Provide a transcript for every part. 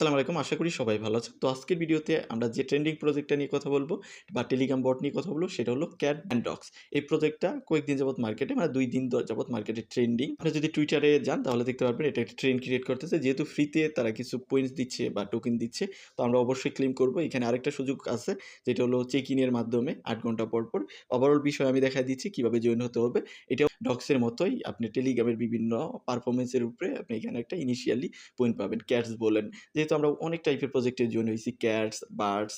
আসসালামু আলাইকুম। আশা করি সবাই ভালো আছে তো আজকের ভিডিওতে আমরা যে ট্রেন্ডিং প্রজেক্টটা নিয়ে কথা বলব বা টেলিগ্রাম বট নিয়ে কথা বলব সেটা হলো ক্যাট অ্যান্ড ডগস। এই প্রজেক্টটা কয়েকদিন যাবত মার্কেটে মানে দুই দিন যাবত মার্কেটে ট্রেন্ডিং। আপনি যদি টুইটারে যান তাহলে দেখতে পারবেন এটা একটা ট্রেন্ড ক্রিয়েট করতেছে। যেহেতু ফ্রিতে তারা কিছু পয়েন্টস দিচ্ছে বা টোকেন দিচ্ছে, তো আমরা অবশ্যই ক্লেম করব। এখানে আরেকটা সুযোগ আছে, যেটা হলো চেক ইনের মাধ্যমে আট ঘণ্টা পর পর ওভারঅল বিষয় আমি দেখা দিচ্ছি, কীভাবে জয়েন হতে হবে। এটা ডক্সের মতোই আপনি টেলিগ্রামের বিভিন্ন পারফরমেন্সের উপরে আপনি এখানে একটা ইনিশিয়ালি পয়েন্ট পাবেন। ক্যাটস বলেন, যেহেতু আমরা অনেক টাইপের প্রজেক্টের জয়েন হয়েছি ক্যাটস বার্ডস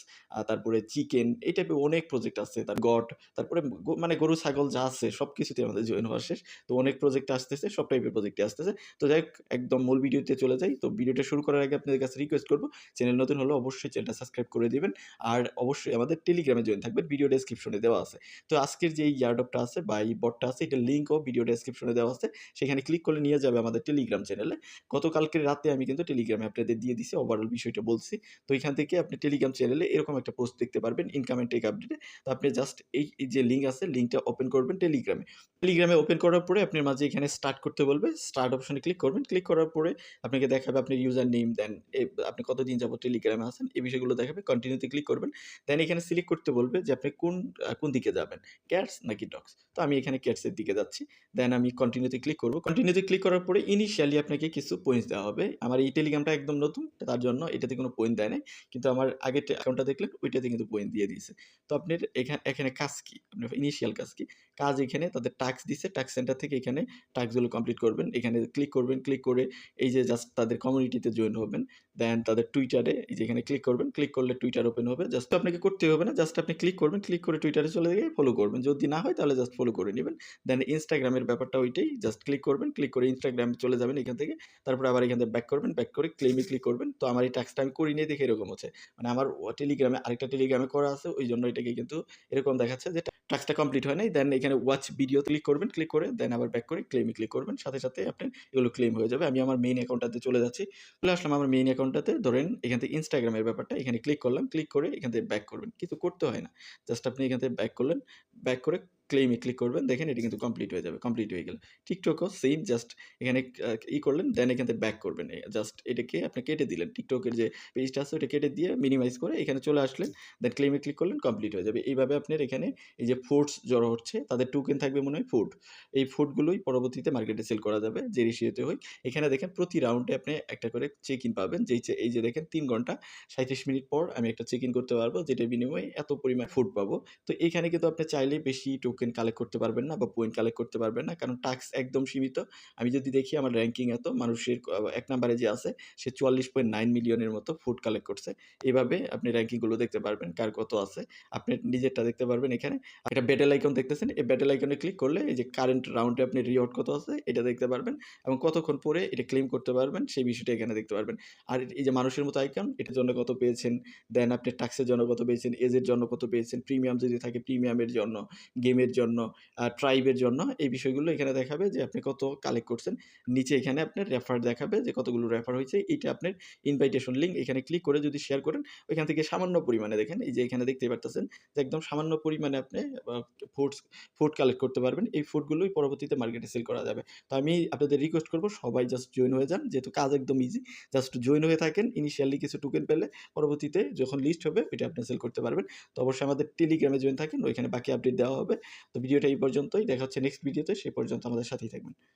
তারপরে চিকেন এই টাইপের অনেক প্রজেক্ট আছে। তার গট তারপরে মানে গরু, ছাগল যা আছে, সব কিছুতে আমাদের জয়েন হওয়া শেষ। তো অনেক প্রজেক্ট আসতেছে, সব টাইপের প্রজেক্টে আসতেছে। তো যাই একদম মূল ভিডিওতে চলে যাই। তো ভিডিওটা শুরু করার আগে আপনাদের কাছে রিকোয়েস্ট করব, চ্যানেল নতুন হলে অবশ্যই চ্যানেলটা সাবস্ক্রাইব করে দিবেন। আর অবশ্যই আমাদের টেলিগ্রামে জয়েন থাকবেন ভিডিও ডেসক্রিপশনে দেওয়া আছে। তো আজকের যে ইয়ারডপটা আছে বা এই বটটা আছে এটা লিঙ্কও ভিডিও ডেসক্রিপশনে দেওয়া আছে। সেখানে ক্লিক করলে নিয়ে যাবে আমাদের টেলিগ্রাম চ্যানেলে গতকালকে রাতে আমি কিন্তু টেলিগ্রামে আপনাদের দিয়ে দিছি ওভারঅল বিষয়টা বলছি। তো এখান থেকে আপনি টেলিগ্রাম চ্যানেলে এরকম একটা পোস্ট দেখতে পারবেন ইনকাম অ্যান্ড টেক আপডেটে তো আপনি জাস্ট এই যে লিঙ্ক আছে লিঙ্কটা ওপেন করবেন টেলিগ্রামে টেলিগ্রামে ওপেন করার পরে আপনার মাঝে এখানে স্টার্ট করতে বলবে। স্টার্ট অপশনে ক্লিক করবেন। ক্লিক করার পরে আপনাকে দেখাবে আপনার ইউজার নেম দেন আপনি কতদিন যাবত টেলিগ্রামে আছেন, এই বিষয়গুলো দেখাবে। কন্টিনিউতে ক্লিক করবেন। দেন এখানে সিলেক্ট করতে বলবে যে আপনি কোন কোন দিকে যাবেন ক্যাটস নাকি ডগস তো আমি এখানে ক্যাটসের দিকে যাচ্ছি। দেন আমি কন্টিনিউতে ক্লিক করব। কন্টিনিউতে ক্লিক করার পরে ইনিশিয়ালি আপনাকে কিছু পয়েন্টস দেওয়া হবে। আমার এই টেলিগ্রামটা একদম নতুন তার জন্য এটাতে কোনো পয়েন্ট দেয় নাই। কিন্তু আমার আগের অ্যাকাউন্টটা দেখলেন, ওইটাতে কিন্তু পয়েন্ট দিয়ে দিয়েছে। তো আপনার এখানে এখানে কাজ কি? আপনার ইনিশিয়াল কাজ কি? কাজ এখানে, তাদের টাস্ক দিছে টাস্ক সেন্টার থেকে এখানে টাস্কগুলো কমপ্লিট করবেন। এখানে ক্লিক করবেন ক্লিক করে এই যে জাস্ট তাদের কমিউনিটিতে জয়েন হবেন। দেন তাদের টুইটারে এই যে এখানে ক্লিক করবেন। ক্লিক করলে টুইটার ওপেন হবে। জাস্ট আপনাকে করতে হবে না জাস্ট আপনি ক্লিক করবেন ক্লিক করে টুইটারে চলে গিয়ে ফলো করবেন। যদি না হয় তাহলে জাস্ট ফলো করে নেবেন। দেন ইনস্টাগ্রামের ব্যাপারটা ওইটাই জাস্ট ক্লিক করবেন ক্লিক করে ইনস্টাগ্রামে চলে যাবেন এখান থেকে। তারপরে আবার এখান থেকে ব্যাক করবেন ব্যাক করে ক্লেমে ক্লিক করবেন। তো আমার এই টাস্কটা আমি করি নিয়ে দেখে এরকম হচ্ছে। মানে আমার টেলিগ্রামে আরেকটা টেলিগ্রামে করা আছে, ওই জন্য এটাকে কিন্তু এরকম দেখাচ্ছে যে টাস্কটা কমপ্লিট হয় নাই। দেন এখানে ওয়াচ ভিডিও ক্লিক করবেন ক্লিক করে দেন আবার ব্যাক করে ক্লেমে ক্লিক করবেন। সাথে সাথে আপনি এগুলো ক্লেম হয়ে যাবে। আমি আমার মেইন অ্যাকাউন্টটাতে চলে যাচ্ছি। চলে আসলাম আমার মেইন অ্যাকাউন্টটাতে ধরেন এখান থেকে ইনস্টাগ্রামের ব্যাপারটা এখানে ক্লিক করলাম। ক্লিক করে এখান থেকে ব্যাক করবেন। কিছু করতে হয় না। জাস্ট আপনি এখান থেকে ব্যাক করলেন। ব্যাক করে ক্লেমে ক্লিক করবেন, দেখেন এটি কিন্তু কমপ্লিট হয়ে যাবে কমপ্লিট হয়ে গেল। টিকটকও সেম জাস্ট এখানে ই করলেন দেন এখান থেকে ব্যাক করবেন। জাস্ট এটাকে আপনি কেটে দিলেন। টিকটকের যে পেজটা আছে, ওটা কেটে দিয়ে মিনিমাইজ করে এখানে চলে আসলেন দেন ক্লেমে ক্লিক করলেন কমপ্লিট হয়ে যাবে। এইভাবে আপনার এখানে এই যে ফুডস জড়ো হচ্ছে, তাদের টোকেন থাকবে মনে হয় ফুড এই ফুডগুলোই পরবর্তীতে মার্কেটে সেল করা যাবে, যে রেশিওতে হয়। এখানে দেখেন প্রতি রাউন্ডে আপনি একটা করে চেক ইন পাবেন, যেই এই যে দেখেন তিন ঘণ্টা সাঁত্রিশ মিনিট পর আমি একটা চেক ইন করতে পারব, যেটার বিনিময়ে এত পরিমাণ ফুড পাবো। তো এখানে কিন্তু আপনি চাইলে বেশি টোকেন কালেক্ট করতে পারবেন না বা পয়েন্ট কালেক্ট করতে পারবেন না। কারণ টাস্ক একদম সীমিত। আমি যদি দেখি আমার র্যাঙ্কিং এত, মানুষের এক নম্বরে যে আছে, সে চুয়াল্লিশ পয়েন্ট নাইন মিলিয়নের মতো ফুড কালেক্ট করছে। এভাবে আপনি র্যাঙ্কিংগুলো দেখতে পারবেন, কার কত আছে। আপনি নিজেরটা দেখতে পারবেন এখানে। একটা ব্যাটেল আইকন দেখতেছেন, এই ব্যাটেল আইকনে ক্লিক করলে এই যে কারেন্ট রাউন্ডে আপনি রিওয়ার্ড কত আছে, এটা দেখতে পারবেন এবং কতক্ষণ পরে এটা ক্লেম করতে পারবেন, সেই বিষয়টা এখানে দেখতে পারবেন। আর এই যে মানুষের মতো আইকন এটার জন্য কত পেয়েছেন? দেন আপনি ট্যাক্সের জন্য কত পেয়েছেন? এজের জন্য কত পেয়েছেন? প্রিমিয়াম যদি থাকে প্রিমিয়ামের জন্য। গেমের জন্য ট্রাইবের জন্য এই বিষয়গুলো এখানে দেখাবে যে আপনি কত কালেক্ট করছেন। নিচে এখানে আপনার রেফার দেখাবে যে কতগুলো রেফার হয়েছে। এটা আপনার ইনভাইটেশন লিঙ্ক এখানে ক্লিক করে যদি শেয়ার করেন, ওইখান থেকে সামান্য পরিমাণে দেখেন, এই যে এখানে দেখতে পারতেছেন যে একদম সামান্য পরিমাণে আপনি ফুডস ফুড কালেক্ট করতে পারবেন। এই ফুডগুলোই পরবর্তীতে মার্কেটে সেল করা যাবে। তো আমি আপনাদের রিকোয়েস্ট করব, সবাই জাস্ট জয়েন হয়ে যান। যেহেতু কাজ একদম ইজি জাস্ট জয়েন হয়ে থাকেন। ইনিশিয়ালি কিছু টোকেন পেলে পরবর্তীতে যখন লিস্ট হবে, ওইটা আপনি সেল করতে পারবেন। তো অবশ্যই আমাদের টেলিগ্রামে জয়েন থাকেন, ওইখানে বাকি আপডেট দেওয়া হবে। তো ভিডিওটা এই পর্যন্তই। দেখা হচ্ছে নেক্সট ভিডিওতে সেই পর্যন্ত আমাদের সাথেই থাকবেন।